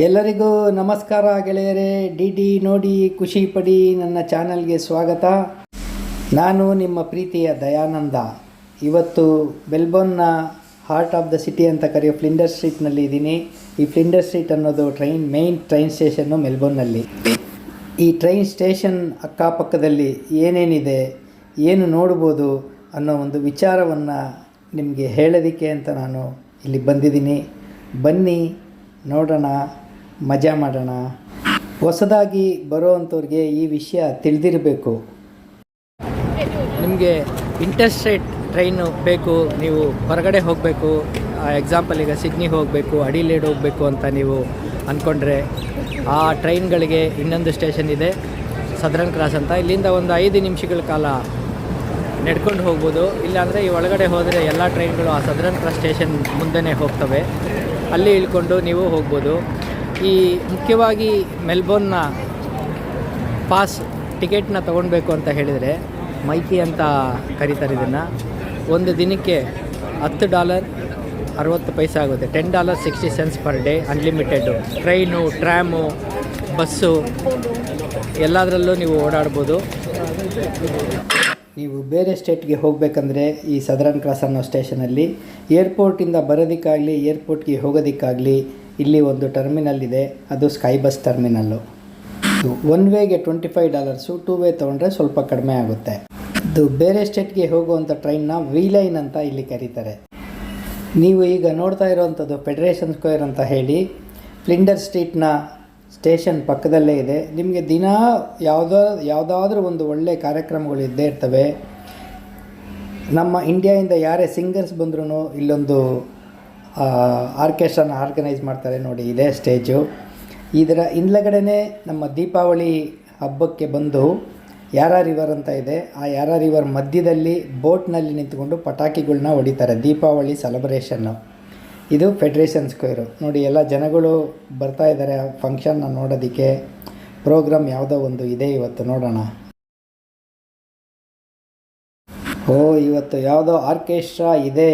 ಎಲ್ಲರಿಗೂ ನಮಸ್ಕಾರ ಗೆಳೆಯರೇ. ಡಿ ಡಿ ನೋಡಿ ಖುಷಿ ಪಡಿ ನನ್ನ ಚಾನಲ್ಗೆ ಸ್ವಾಗತ. ನಾನು ನಿಮ್ಮ ಪ್ರೀತಿಯ ದಯಾನಂದ. ಇವತ್ತು ಬೆಲ್ಬೋನ್ನ ಹಾರ್ಟ್ ಆಫ್ ದ ಸಿಟಿ ಅಂತ ಕರೆಯೋ ಫ್ಲಿಂಡರ್ ಸ್ಟ್ರೀಟ್ನಲ್ಲಿ ಇದ್ದೀನಿ. ಈ ಫ್ಲಿಂಡರ್ ಸ್ಟ್ರೀಟ್ ಅನ್ನೋದು ಟ್ರೈನ್ ಮೇಯ್ನ್ ಟ್ರೈನ್ ಸ್ಟೇಷನ್ನು ಮೆಲ್ಬೋರ್ನಲ್ಲಿ ಈ ಟ್ರೈನ್ ಸ್ಟೇಷನ್ ಅಕ್ಕಪಕ್ಕದಲ್ಲಿ ಏನೇನಿದೆ, ಏನು ನೋಡ್ಬೋದು ಅನ್ನೋ ಒಂದು ವಿಚಾರವನ್ನು ನಿಮಗೆ ಹೇಳೋದಕ್ಕೆ ಅಂತ ನಾನು ಇಲ್ಲಿ ಬಂದಿದ್ದೀನಿ. ಬನ್ನಿ ನೋಡೋಣ. ಮಜಾ ಮಾಡೋಣ. ಹೊಸದಾಗಿ ಬರೋವಂಥವ್ರಿಗೆ ಈ ವಿಷಯ ತಿಳಿದಿರಬೇಕು. ನಿಮಗೆ ಇಂಟರ್ಸ್ಟೇಟ್ ಟ್ರೈನು ಬೇಕು, ನೀವು ಹೊರಗಡೆ ಹೋಗಬೇಕು ಎಕ್ಸಾಂಪಲ್ ಈಗ ಸಿಡ್ನಿಗೆ ಹೋಗಬೇಕು, ಅಡಿಲೇಡ್ ಹೋಗಬೇಕು ಅಂತ ನೀವು ಅಂದ್ಕೊಂಡ್ರೆ ಆ ಟ್ರೈನ್ಗಳಿಗೆ ಇನ್ನೊಂದು ಸ್ಟೇಷನ್ ಇದೆ, ಸದರನ್ ಕ್ರಾಸ್ ಅಂತ. ಇಲ್ಲಿಂದ ಒಂದು ಐದು ನಿಮಿಷಗಳ ಕಾಲ ನಡ್ಕೊಂಡು ಹೋಗ್ಬೋದು. ಇಲ್ಲಾಂದರೆ ಈ ಒಳಗಡೆ ಹೋದರೆ ಎಲ್ಲ ಟ್ರೈನ್ಗಳು ಆ ಸದರನ್ ಕ್ರಾಸ್ ಸ್ಟೇಷನ್ ಮುಂದೆನೇ ಹೋಗ್ತವೆ. ಅಲ್ಲಿ ಇಳ್ಕೊಂಡು ನೀವು ಹೋಗ್ಬೋದು. ಈ ಮುಖ್ಯವಾಗಿ ಮೆಲ್ಬೋರ್ನ್ನ ಪಾಸ್ ಟಿಕೆಟ್ನ ತೊಗೊಳ್ಬೇಕು ಅಂತ ಹೇಳಿದರೆ ಮೈಕಿ ಅಂತ ಕರೀತಾರೆ ಇದನ್ನು. ಒಂದು ದಿನಕ್ಕೆ ಹತ್ತು ಡಾಲರ್ ಅರವತ್ತು ಪೈಸೆ ಆಗುತ್ತೆ. Ten dollar sixty cents per day unlimited train tram bus, ಎಲ್ಲದರಲ್ಲೂ ನೀವು ಓಡಾಡ್ಬೋದು. ನೀವು ಬೇರೆ ಸ್ಟೇಟ್ಗೆ ಹೋಗಬೇಕಂದ್ರೆ ಈ ಸದರನ್ ಕ್ರಾಸ್ ಅನ್ನೋ ಸ್ಟೇಷನಲ್ಲಿ, ಏರ್ಪೋರ್ಟಿಂದ ಬರೋದಕ್ಕಾಗಲಿ, ಏರ್ಪೋರ್ಟ್ಗೆ ಹೋಗೋದಕ್ಕಾಗಲಿ ಇಲ್ಲಿ ಒಂದು ಟರ್ಮಿನಲ್ ಇದೆ, ಅದು sky bus terminal one ವೇಗೆ twenty five dollars two way ತೊಗೊಂಡ್ರೆ ಸ್ವಲ್ಪ ಕಡಿಮೆ ಆಗುತ್ತೆ. ಇದು ಬೇರೆ ಸ್ಟೇಟ್ಗೆ ಹೋಗುವಂಥ ಟ್ರೈನ್ನ ವಿ ಲೈನ್ ಅಂತ ಇಲ್ಲಿ ಕರೀತಾರೆ. ನೀವು ಈಗ ನೋಡ್ತಾ ಇರೋವಂಥದ್ದು ಫೆಡರೇಷನ್ ಸ್ಕ್ವೇರ್ ಅಂತ ಹೇಳಿ ಫ್ಲಿಂಡರ್ ಸ್ಟ್ರೀಟ್ನ ಸ್ಟೇಷನ್ ಪಕ್ಕದಲ್ಲೇ ಇದೆ. ನಿಮಗೆ ದಿನ ಯಾವುದೋ, ಯಾವುದಾದ್ರೂ ಒಂದು ಒಳ್ಳೆಯ ಕಾರ್ಯಕ್ರಮಗಳು ಇದ್ದೇ ಇರ್ತವೆ. ನಮ್ಮ ಇಂಡಿಯಾಯಿಂದ ಯಾರೇ ಸಿಂಗರ್ಸ್ ಬಂದ್ರೂ ಇಲ್ಲೊಂದು ಆರ್ಕೆಸ್ಟ್ರಾನ ಆರ್ಗನೈಸ್ ಮಾಡ್ತಾರೆ ನೋಡಿ, ಇದೇ ಸ್ಟೇಜು ಇದರ ಹಿಂದ್ಗಡೆನೇ ನಮ್ಮ ದೀಪಾವಳಿ ಹಬ್ಬಕ್ಕೆ ಬಂದು ಯಾರ ರಿವರ್ ಅಂತ ಇದೆ, ಆ ಯಾರ ರಿವರ್ ಮಧ್ಯದಲ್ಲಿ ಬೋಟ್ನಲ್ಲಿ ನಿಂತ್ಕೊಂಡು ಪಟಾಕಿಗಳನ್ನ ಹೊಡಿತಾರೆ, ದೀಪಾವಳಿ ಸೆಲೆಬ್ರೇಷನ್ನು ಇದು ಫೆಡ್ರೇಷನ್ ಸ್ಕ್ವೇರು ನೋಡಿ, ಎಲ್ಲ ಜನಗಳು ಬರ್ತಾ ಇದ್ದಾರೆ ಫಂಕ್ಷನ್ನ ನೋಡೋದಕ್ಕೆ. ಪ್ರೋಗ್ರಾಮ್ ಯಾವುದೋ ಒಂದು ಇದೆ ಇವತ್ತು, ನೋಡೋಣ. ಓ, ಇವತ್ತು ಯಾವುದೋ ಆರ್ಕೆಸ್ಟ್ರಾ ಇದೆ.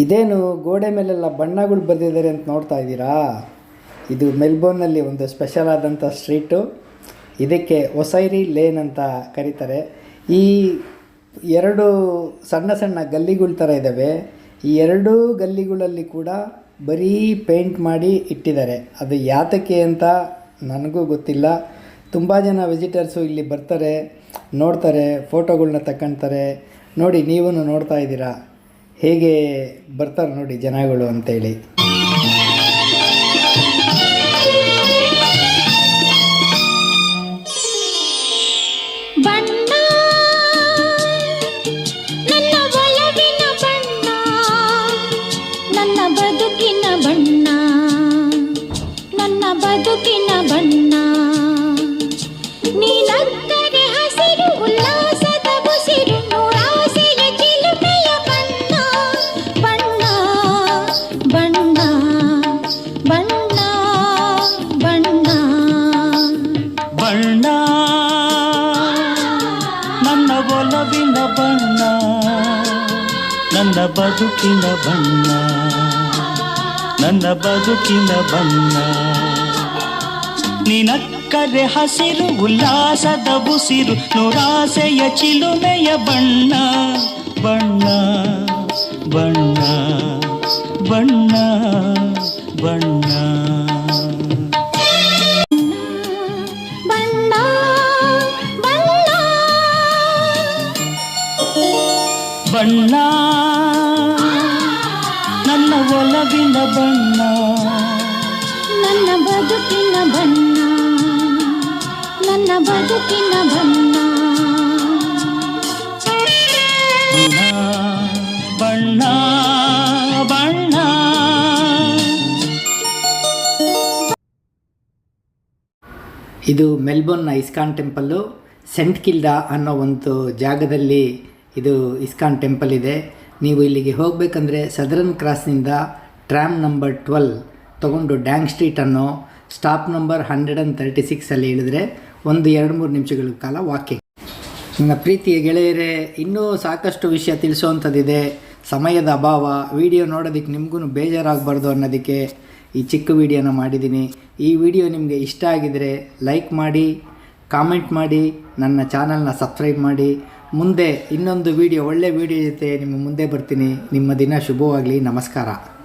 ಇದೇನು ಗೋಡೆ ಮೇಲೆಲ್ಲ ಬಣ್ಣಗಳು ಬರೆದಿದ್ದಾರೆ ಅಂತ ನೋಡ್ತಾ ಇದ್ದೀರಾ? ಇದು ಮೆಲ್ಬೋರ್ನಲ್ಲಿ ಒಂದು ಸ್ಪೆಷಲ್ ಆದಂಥ ಸ್ಟ್ರೀಟು ಇದಕ್ಕೆ ಒಸೈರಿ ಲೇನ್ ಅಂತ ಕರೀತಾರೆ. ಈ ಎರಡು ಸಣ್ಣ ಸಣ್ಣ ಗಲ್ಲಿಗಳ ಥರ ಇದ್ದಾವೆ ಈ ಎರಡೂ ಗಲ್ಲಿಗಳಲ್ಲಿ ಕೂಡ ಬರೀ ಪೇಂಟ್ ಮಾಡಿ ಇಟ್ಟಿದ್ದಾರೆ. ಅದು ಯಾತಕ್ಕೆ ಅಂತ ನನಗೂ ಗೊತ್ತಿಲ್ಲ. ತುಂಬ ಜನ ವಿಸಿಟರ್ಸು ಇಲ್ಲಿ ಬರ್ತಾರೆ, ನೋಡ್ತಾರೆ ಫೋಟೋಗಳನ್ನ ತಗೊಳ್ತಾರೆ ನೋಡಿ ನೀವೂ ನೋಡ್ತಾ ಇದ್ದೀರಾ? ಹೇಗೆ ಬರ್ತಾರೆ ನೋಡಿ ಜನಗಳು ಅಂತೇಳಿ. ಬದುಕಿನ ಬಣ್ಣ ನೀನ ಒಲವಿನ ಬಣ್ಣ, ನನ್ನ ಬದುಕಿನ ಬಣ್ಣ, ನನ್ನ ಬದುಕಿನ ಬಣ್ಣ. ನಿನಕ್ಕರೆ ಹಸಿರು, ಉಲ್ಲಾಸದ ಉಸಿರು, ನೂರಾಸೆಯ ಚಿಲುಮೆಯ ಬಣ್ಣ ಬಣ್ಣ ಬಣ್ಣ ಬಣ್ಣ ಬಣ್ಣ. ಬಣ್ಣ. ನನ್ನ ಒಲವಿನ ಬಣ್ಣ. ನನ್ನ ಬದುಕಿನ ಬಣ್ಣ. ನನ್ನ ಬದುಕಿನ ಬಣ್ಣ. ಬಣ್ಣ ಬಣ್ಣ ಇದು ಮೆಲ್ಬೋರ್ನ್ನ ಇಸ್ಕಾನ್ ಟೆಂಪಲ್ಲು ಸೆಂಟ್ ಕಿಲ್ಡಾ ಅನ್ನೋ ಒಂದು ಜಾಗದಲ್ಲಿ ಇದು ಇಸ್ಕಾನ್ ಟೆಂಪಲ್ ಇದೆ. ನೀವು ಇಲ್ಲಿಗೆ ಹೋಗಬೇಕಂದ್ರೆ ಸದರನ್ ಕ್ರಾಸ್ನಿಂದ ಟ್ರ್ಯಾಮ್ ನಂಬರ್ ಟ್ವೆಲ್ ತೊಗೊಂಡು ಡ್ಯಾಂಗ್ ಸ್ಟ್ರೀಟ್ ಅನ್ನೋ stop number hundred and thirty ಸಿಕ್ಸಲ್ಲಿ ಇಳಿದ್ರೆ ಒಂದು ಎರಡು ಮೂರು ನಿಮಿಷಗಳ ಕಾಲ ವಾಕಿಂಗ್ ನನ್ನ ಪ್ರೀತಿಯ ಗೆಳೆಯರೇ, ಇನ್ನೂ ಸಾಕಷ್ಟು ವಿಷಯ ತಿಳಿಸುವಂಥದ್ದಿದೆ. ಸಮಯದ ಅಭಾವ, ವಿಡಿಯೋ ನೋಡೋದಕ್ಕೆ ನಿಮಗೂ ಬೇಜಾರಾಗಬಾರ್ದು ಅನ್ನೋದಕ್ಕೆ ಈ ಚಿಕ್ಕ ವಿಡಿಯೋನ ಮಾಡಿದ್ದೀನಿ. ಈ ವಿಡಿಯೋ ನಿಮಗೆ ಇಷ್ಟ ಆಗಿದರೆ ಲೈಕ್ ಮಾಡಿ, ಕಾಮೆಂಟ್ ಮಾಡಿ, ನನ್ನ ಚಾನಲ್ನ ಸಬ್ಸ್ಕ್ರೈಬ್ ಮಾಡಿ. ಮುಂದೆ ಇನ್ನೊಂದು ವಿಡಿಯೋ ಒಳ್ಳೆ ವಿಡಿಯೋ ಜೊತೆ ನಿಮ್ಮ ಮುಂದೆ ಬರ್ತೀನಿ. ನಿಮ್ಮ ದಿನ ಶುಭವಾಗಲಿ. ನಮಸ್ಕಾರ.